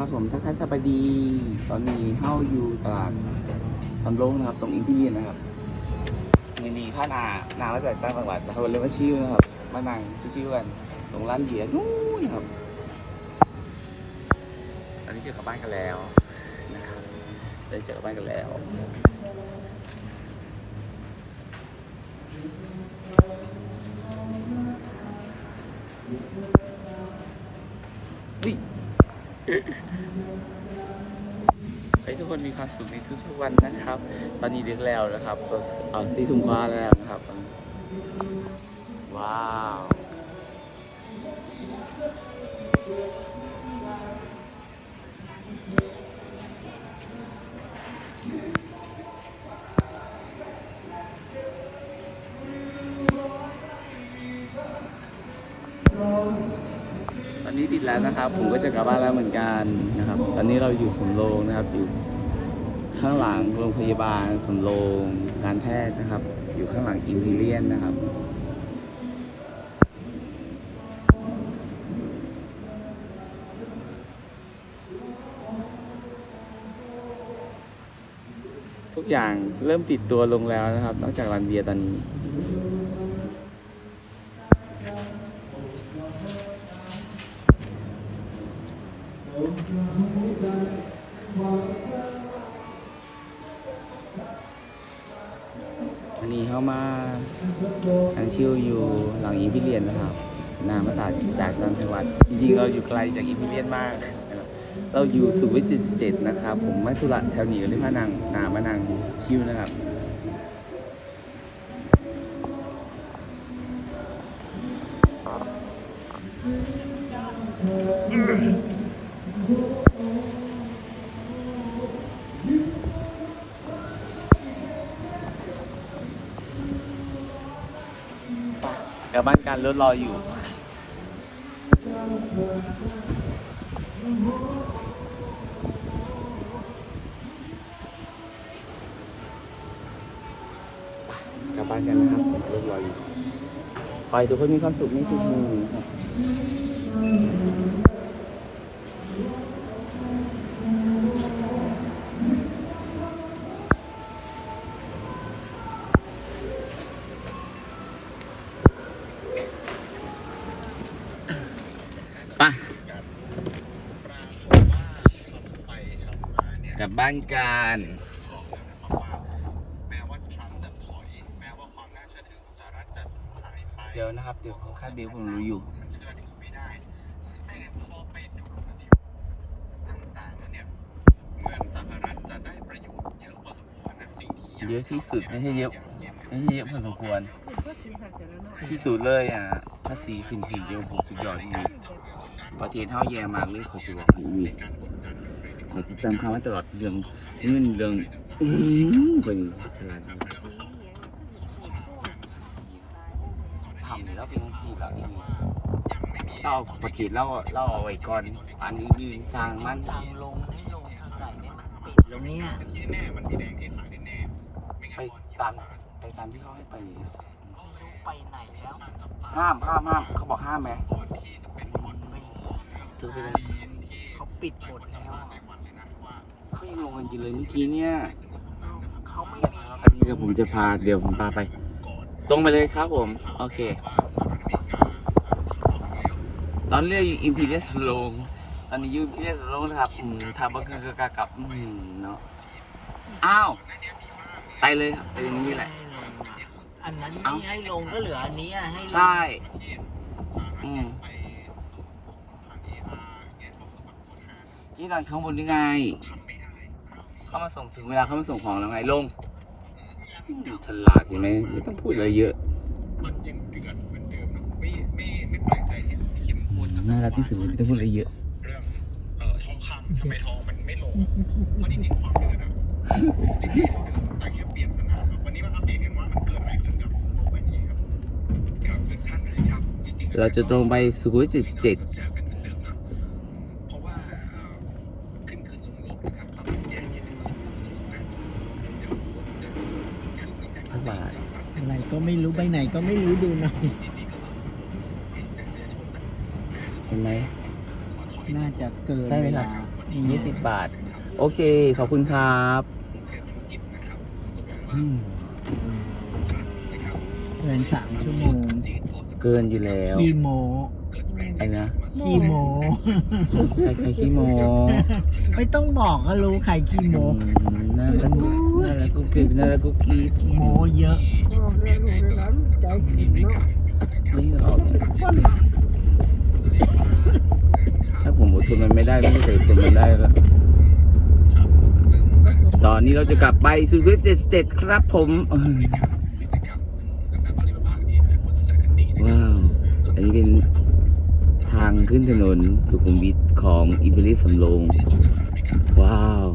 ครับผมทักทายสวัสดี ตอนนี้เข้าอยู่ตลาดสำโรงนะครับ ตรงอินพีเรียนนะครับในดีข้านานามาจากต่างจังหวัดเราเลยมาชิวนะครับ มานั่งชิวๆกัน ตรงร้านเหียนู้นนะครับ ตอนนี้เจอกับบ้านกันแล้วนะครับได้เจอกับบ้านกันแล้ว ให้ทุกคนมีความสุขในทุกๆวันนะครับ ตอนนี้ดึกแล้วนะครับตอนสี่ทุ่มกว่าแล้วนะครับ ว้าว นี้ปิดแล้วนะครับ ผมก็จะกลับบ้านแล้วเหมือนกันนะครับ ตอนนี้เราอยู่สำโรงนะครับ อยู่ข้างหลังโรงพยาบาลสำโรงการแพทย์นะครับ อยู่ข้างหลังอิมพีเรียนนะครับทุกอย่างเริ่มปิดตัวลงแล้วนะครับ นอกจากร้านเบียตอนนี้ อันนี้เข้ามาทางชิวอยู่หลังอิมพีเรียนนะครับนามาตัดจากต่างจังหวัดจริงๆเราอยู่ไกลจากอิมพีเรียนมาก เราอยู่สุขุมวิท77นะครับ ผมไม่ธุระแถวนี้ก็เลยมานังนามานังชิวนะครับ กลับบ้านกันรถรออยู่ กลับบ้านกันนะครับรถรออยู่ขอให้ทุกคนมีความสุขในทุกมุมนะครับ กลับบ้านกันแม้ว่าทรัมป์จะถอยแม้ว่าความน่าเชื่อถือของสหรัฐจะหายไปเดี๋ยวนะครับ เดี๋ยวค่าเบลผมรู้อยู่มันเชื่อถือไม่ได้แต่พอไปดูดิวต่างๆแล้วเนี่ยเหมือนสหรัฐจะได้ประโยชน์เยอะพอสมควรนะสิ่งที่เยอะที่สุดไม่ใช่เยอะไม่ใช่เยอะพอสมควรก็สีหักแต่ละหน่อยที่สุดเลยอะภาษีขึ้นถี่เดียวผมสุดยอดจริงประเทศเท่าแย่มากเลยขอสิบอกอุ้ย ขอติดตามข่าวมาตลอดเรื่องเงินเรื่องอื้อคนฉลาดมากทำแล้วเป็นสี่แล้วนี่เราเอาประเทศเราเราเอาไว้ก่อนอันนี้ยืนจางมันทางลงให้ลงทางไหนเนี่ยมันปิดแล้วเนี่ยที่แน่ๆมันมีแดงเอขายแน่ๆไม่ไปงั้นตามไปตามที่เขาให้ไปไม่รู้ไปไหนแล้วห้ามห้ามห้ามเขาบอกห้ามไหมก่อนที่จะเป็นวันไม่ถือไปเลยเขาปิดหมดแล้วอะ เขายังลงกันกินเลยเมื่อกี้เนี่ยเขาไม่มีอันนี้เดี๋ยวผมจะพาเดี๋ยวผมพาไป ตรงไปเลยครับผม โอเคตอนเรียกอิมพีเรียสโลงตอนนี้ยูอิมพีเรียสโลงนะครับอืมทำก็คือกะกับอืมเนาะอ้าวไปเลยครับไปอย่างนี้แหละ อันนั้นไม่ให้ลงก็เหลืออันนี้อะให้ลงใช่ อืมที่นอนข้างบนยังไง เข้ามาส่งถึงเวลาเข้ามาส่งของแล้วไงลงอืมฉลาดใช่ไหมไม่ต้องพูดอะไรเยอะมันยังเดือดเหมือนเดิมนะไม่ไม่ไม่แปลกใจที่พี่คิมพูดจะน่ารักที่สุดเลยไม่ต้องพูดอะไรเยอะเรื่องเอ่อทองคำทำไมทองมันไม่ลงเพราะจริงๆความเดือดอะไม่ได้เดือดแต่แค่เปลี่ยนสนามครับวันนี้มาอัปเดตกันว่ามันเกิดอะไรขึ้นกับโลกใบนี้ครับครับขึ้นขั้นเลยครับจริงๆเราจะตรงไปสุขุมวิท77 เสียกันเหมือนเดิมนะเพราะว่าเอ่อขึ้นขึ้นลงลงนะครับความแย่นิดนึงนะเดี๋ยวจะขึ้นกั บเท่าไหร่อะไรก็ไม่รู้ไปไหนก็ไม่รู้ดูหน่อยเห็นไหม น่าจะเกินใช่ไหมเวล่ะลายี่สิบบาท โอเค ขอบคุณครับอืมเกินสามชั่วโมงเกินอยู่แล้ว ขี้โม ไอ้นะขี้โม ใครใครขี้โมไม่ต้องบอกก็รู้ใครขี้โมอืมน่ารักน่ารักกุ๊กกิ๊บน่ารักกุ๊กกิ๊บโมเยอะ นี่หรอถ้าผมอดทนมันไม่ได้ไม่มีใครอดทนมันได้แล้วตอนนี้เราจะกลับไปสู่เจ็ดเจ็ดครับผมเออว้าวอันนี้เป็นทางขึ้นถนนสุขุมวิทของอิมพีเรียสำโรง ว้าว